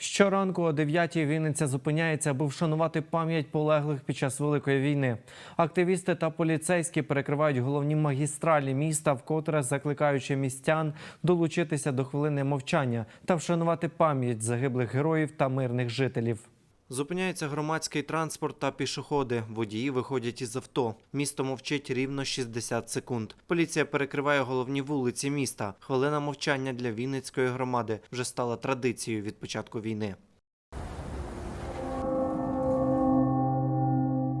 Щоранку о 9-й Вінниця зупиняється, аби вшанувати пам'ять полеглих під час великої війни. Активісти та поліцейські перекривають головні магістралі міста, вкотре закликаючи містян долучитися до хвилини мовчання та вшанувати пам'ять загиблих героїв та мирних жителів. Зупиняється громадський транспорт та пішоходи. Водії виходять із авто. Місто мовчить рівно 60 секунд. Поліція перекриває головні вулиці міста. Хвилина мовчання для Вінницької громади вже стала традицією від початку війни.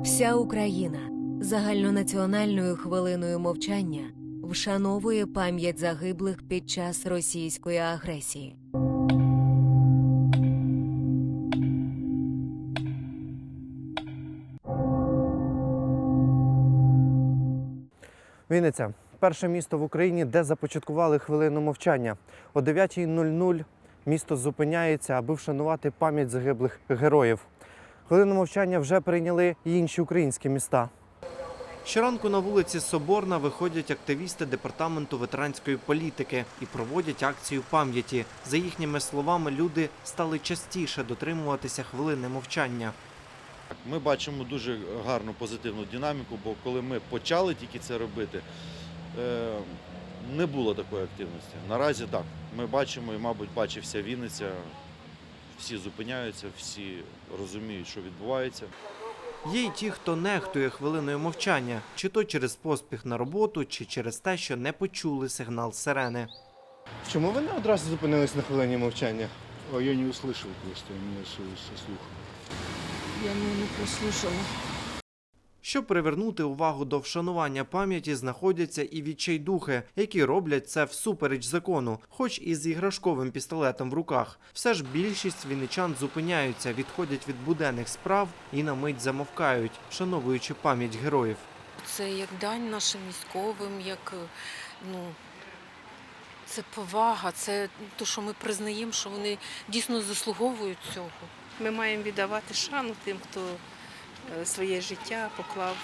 Вся Україна загальнонаціональною хвилиною мовчання вшановує пам'ять загиблих під час російської агресії. Вінниця перше місто в Україні, де започаткували хвилину мовчання. О 9.00 місто зупиняється, аби вшанувати пам'ять загиблих героїв. Хвилину мовчання вже прийняли й інші українські міста. Щоранку на вулиці Соборна виходять активісти департаменту ветеранської політики і проводять акцію пам'яті. За їхніми словами, люди стали частіше дотримуватися хвилини мовчання. Ми бачимо дуже гарну позитивну динаміку, бо коли ми почали тільки це робити, е, не було такої активності. Наразі так. Ми бачимо, і, мабуть, бачить вся Вінниця. Всі зупиняються, всі розуміють, що відбувається. Є й ті, хто нехтує хвилиною мовчання, чи то через поспіх на роботу, чи через те, що не почули сигнал сирени. Чому ви не одразу зупинились на хвилині мовчання? А я не услышал просто, у со слухом. Я не, не прослушала. Щоб привернути увагу до вшанування пам'яті, знаходяться і відчайдухи, які роблять це всупереч закону, хоч і з іграшковим пістолетом в руках. Все ж більшість вінничан зупиняються, відходять від буденних справ і на мить замовкають, вшановуючи пам'ять героїв. Це як дань нашим військовим, як е, ну. Це повага, це те, що ми признаємо, що вони дійсно заслуговують цього. Ми маємо віддавати шану тим, хто е, своє життя поклав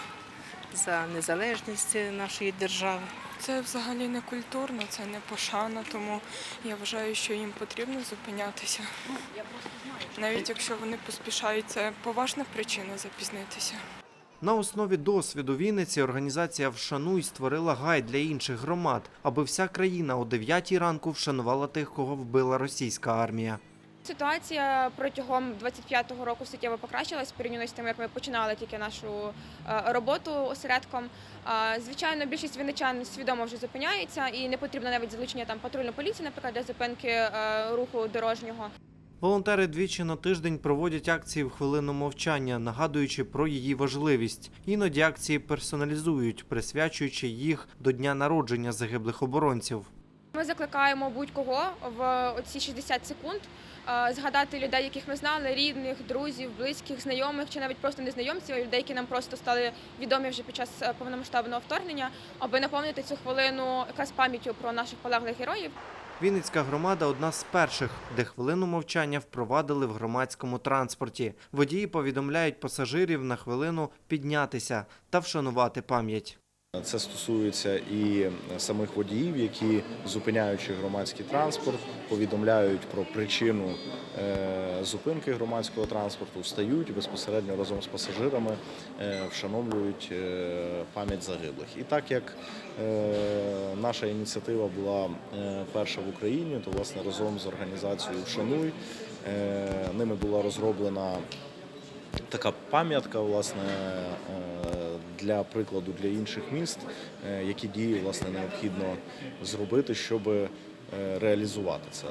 за незалежність нашої держави. Це взагалі не культурно, це не пошана, тому я вважаю, що їм потрібно зупинятися. Навіть якщо вони поспішають, це поважна причина запізнитися. На основі досвіду Вінниці організація Вшануй створила гайд для інших громад, аби вся країна о 9 ранку вшанувала тих, кого вбила російська армія. Ситуація протягом 25-го року суттєво покращилась порівняно з тим, як ми починали тільки нашу е, роботу осередком. Звичайно, більшість вінничан свідомо вже зупиняється і не потрібно навіть залучення там патрульної поліції, наприклад, для зупинки е, руху дорожнього. Волонтери двічі на тиждень проводять акції в хвилину мовчання, нагадуючи про її важливість. Іноді акції персоналізують, присвячуючи їх до дня народження загиблих оборонців. Ми закликаємо будь-кого в оці 60 секунд е, згадати людей, яких ми знали, рідних, друзів, близьких, знайомих чи навіть просто незнайомців, людей, які нам просто стали відомі вже під час е, повномасштабного вторгнення, аби наповнити цю хвилину якраз пам'яттю про наших полеглих героїв. Вінницька громада одна з перших, де хвилину мовчання впровадили в громадському транспорті. Водії повідомляють пасажирів на хвилину піднятися та вшанувати пам'ять. Це стосується і самих водіїв, які зупиняючи громадський транспорт, повідомляють про причину е, зупинки громадського транспорту, встають безпосередньо разом з пасажирами е, вшановлюють е, пам'ять загиблих. І так як наша ініціатива була перша в Україні, то власне разом з організацією Вшануй ними була розроблена така пам'ятка, власне, е, для прикладу для інших міст, е, які дії власне необхідно зробити, щоб е, реалізувати це.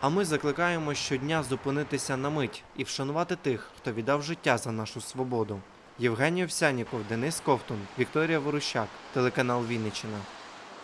А ми закликаємо щодня зупинитися на мить і вшанувати тих, хто віддав життя за нашу свободу. Євгеній Овсяніков, Денис Ковтун, Вікторія Ворущак, телеканал Вінниччина.